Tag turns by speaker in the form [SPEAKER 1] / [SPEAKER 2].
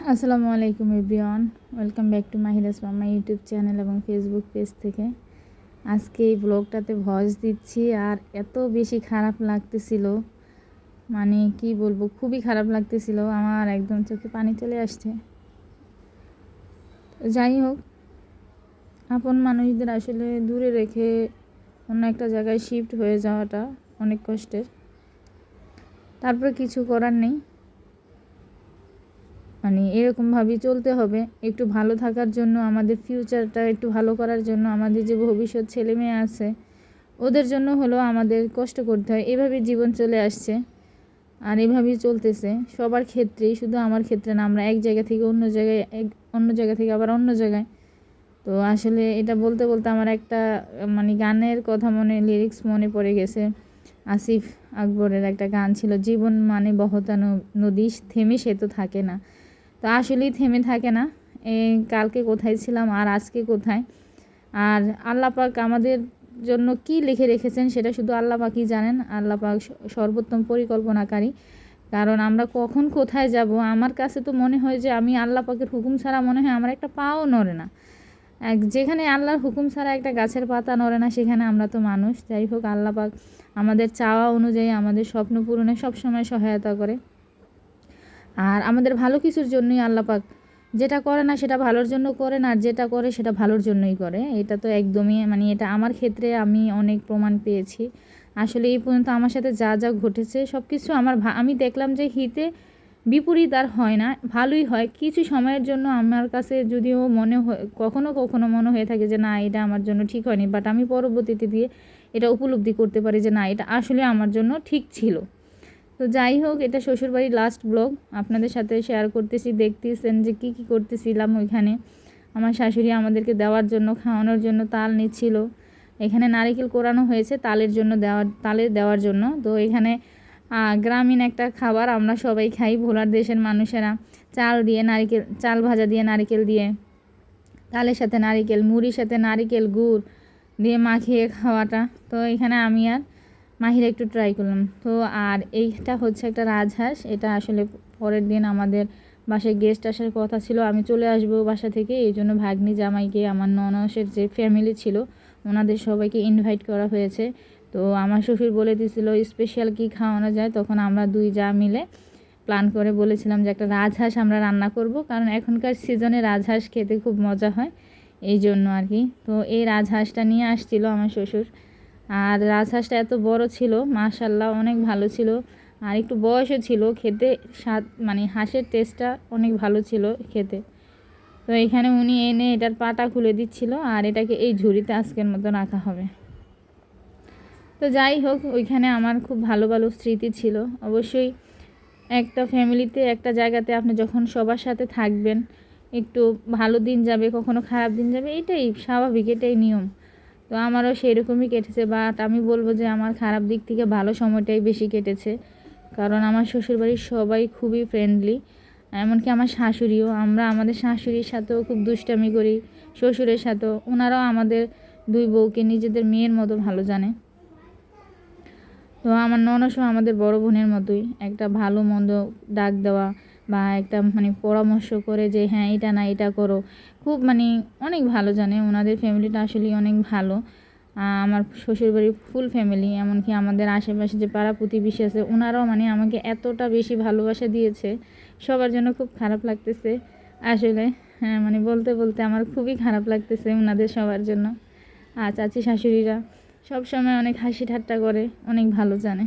[SPEAKER 1] আসসালামু আলাইকুম everyone. Welcome back to Mahira's মামা ইউটিউব চ্যানেল এবং ফেসবুক পেজ থেকে। আজকে এই ব্লগটাতে ভয়েস দিচ্ছি আর এত বেশি খারাপ লাগতেছিল। মানে কি বলব, খুবই খারাপ লাগতেছিল। আমার একদম চোখে পানি চলে আসছে। যাই হোক, আপন মানুষদের আসলে দূরে রেখে অন্য একটা জায়গায় শিফট হয়ে যাওয়াটা অনেক কষ্টের। তারপরে কিছু করার নেই। মানে এরকমভাবেই চলতে হবে। একটু ভালো থাকার জন্য, আমাদের ফিউচারটা একটু ভালো করার জন্য আমাদের যে ভবিষ্যৎ ছেলে মেয়ে আছে, ওদের জন্য হলো আমাদের কষ্ট করতে হয়। এভাবেই জীবন চলে আসছে আর এভাবেই চলতেছে। সবার ক্ষেত্রেই, শুধু আমার ক্ষেত্রে না, আমরা এক জায়গা থেকে অন্য জায়গায়, এক, অন্য জায়গা থেকে আবার অন্য জায়গায়। তো আসলে এটা বলতে বলতে আমার একটা মানে গানের কথা মনে লিরিক্স মনে পড়ে গেছে। আসিফ আকবরের একটা গান ছিল, জীবন মানে বহতা নদী, থেমে সে তো থাকে না। তো আসলেই থেমে থাকে না। কালকে কোথায় ছিলাম আর আজকে কোথায়? আর আল্লাহ পাক আমাদের জন্য কি লিখে রেখেছেন সেটা শুধু আল্লাহ পাকই জানেন। আল্লাহ পাক সর্বোত্তম পরিকল্পনাকারী। কারণ আমরা কখন কোথায় যাব? আমার কাছে তো মনে হয় যে আমি আল্লাহ পাকের হুকুম ছাড়া মনে হয় আমার একটা পাও নড়ে না। যেখানে আল্লাহর হুকুম ছাড়া একটা গাছের পাতা নড়ে না, সেখানে আমরা তো মানুষ। যাই হোক, আল্লাহ পাক আমাদের চাওয়া অনুযায়ী আমাদের স্বপ্ন পূরণে সবসময় সহায়তা করে। আর আমাদের ভালো কিছুর জন্যই আল্লাপাক যেটা করে না সেটা ভালোর জন্য করে না, আর যেটা করে সেটা ভালোর জন্যই করে। এটা তো একদমই মানে এটা আমার ক্ষেত্রে আমি অনেক প্রমাণ পেয়েছি। আসলে এই পর্যন্ত আমার সাথে যা যা ঘটেছে সব কিছু আমার আমি দেখলাম যে হিতে বিপরীত আর হয় না, ভালোই হয়। কিছু সময়ের জন্য আমার কাছে যদিও মনে হয় কখনো কখনো মনে হয়ে থাকে যে না, এটা আমার জন্য ঠিক হয়নি। বাট আমি পরবর্তীতে দিয়ে এটা উপলব্ধি করতে পারি যে না, এটা আসলে আমার জন্য ঠিক ছিল। তো যাই হোক, এটা শ্বশুরবাড়ির লাস্ট ব্লগ আপনাদের সাথে শেয়ার করতেছি, দেখতেছেন যে কি কি করতেছিলাম ওইখানে। আমার শাশুড়ি আমাদেরকে দেওয়ার জন্য, খাওয়ানোর জন্য তাল নিচ্ছিল। এখানে নারিকেল কোরানো হয়েছে, তালের জন্য দেওয়ার, তালে দেওয়ার জন্য। তো এখানে গ্রামীণ একটা খাবার আমরা সবাই খাই, ভোলার দেশের মানুষেরা। চাল দিয়ে নারিকেল, চাল ভাজা দিয়ে নারিকেল দিয়ে। তালের সাথে নারিকেল, মুড়ির সাথে নারিকেল গুড় দিয়ে মাখিয়ে খাওয়াটা। তো এখানে আমি আর মাহির একটু ট্রাই করলাম। তো আর এইটা হচ্ছে একটা রাজহাঁস। এটা আসলে পরের দিন আমাদের বাসায় গেস্ট আসার কথা ছিল। আমি চলে আসব বাসা থেকে। এই জন্য ভাগ্নি জামাইকে, আমার ননসের যে ফ্যামিলি ছিল, ওনাদের সবাইকে ইনভাইট করা হয়েছে। তো আমার শ্বশুর বলে দিয়েছিল স্পেশাল কি খাওয়ানো যায়? তখন আমরা দুই যা মিলে প্ল্যান করে বলেছিলাম যে একটা রাজহাঁস আমরা রান্না করব। কারণ এখনকার সিজনে রাজহাঁস খেতে খুব মজা হয়। এই জন্য আর কি। তো এই রাজহাঁসটা নিয়ে আসছিল আমার শ্বশুর। আর রাজহাঁসটা এত বড় ছিল মাশাল্লাহ অনেক ভালো ছিল। আর একটু বয়সও ছিল, খেতে স্বাদ মানে হাঁসের টেস্টটা অনেক ভালো ছিল খেতে। তো এখানে উনি এনে এটার পাটা খুলে দিচ্ছিল আর এটাকে এই ঝুড়িতে আজকের মতো রাখা হবে। তো যাই হোক, ওইখানে আমার খুব ভালো ভালো স্মৃতি ছিল। অবশ্যই একটা ফ্যামিলিতে একটা জায়গাতে আপনি যখন সবার সাথে থাকবেন, একটু ভালো দিন যাবে, কখনো খারাপ দিন যাবে, এটাই স্বাভাবিক, এটাই নিয়ম। তো আমারও সেরকমই কেটেছে বাট আমি বলব যে আমার খারাপ দিক থেকে ভালো সময়টাই বেশি কেটেছে। কারণ আমার শ্বশুরবাড়ির সবাই খুবই ফ্রেন্ডলি এমনকি আমার শাশুড়িও। আমরা আমাদের শাশুড়ির সাথেও খুব দুষ্টামি করি, শ্বশুরের সাথেও। ওনারাও আমাদের দুই বউকে নিজেদের মেয়ের মতো ভালো জানে। তো আমার ননসও আমাদের বড় বোনের মতোই, একটা ভালো মন্দ ডাক দেওয়া বা একটা মানে পরামর্শ করে যে হ্যাঁ এটা না, এটা করো। খুব মানে অনেক ভালো জানে। ওনাদের ফ্যামিলিটা আসলে অনেক ভালো। আমার শ্বশুরবাড়ির ফুল ফ্যামিলি, এমনকি আমাদের আশেপাশে যে পাড়া প্রতিবেশী আছে, ওনারাও মানে আমাকে এতটা বেশি ভালোবাসা দিয়েছে। সবার জন্য খুব খারাপ লাগতেছে। আসলে হ্যাঁ মানে বলতে বলতে আমার খুবই খারাপ লাগতেছে ওনাদের সবার জন্য। আর চাচি, শাশুড়িরা সব সময় অনেক হাসি ঠাট্টা করে, অনেক ভালো জানে।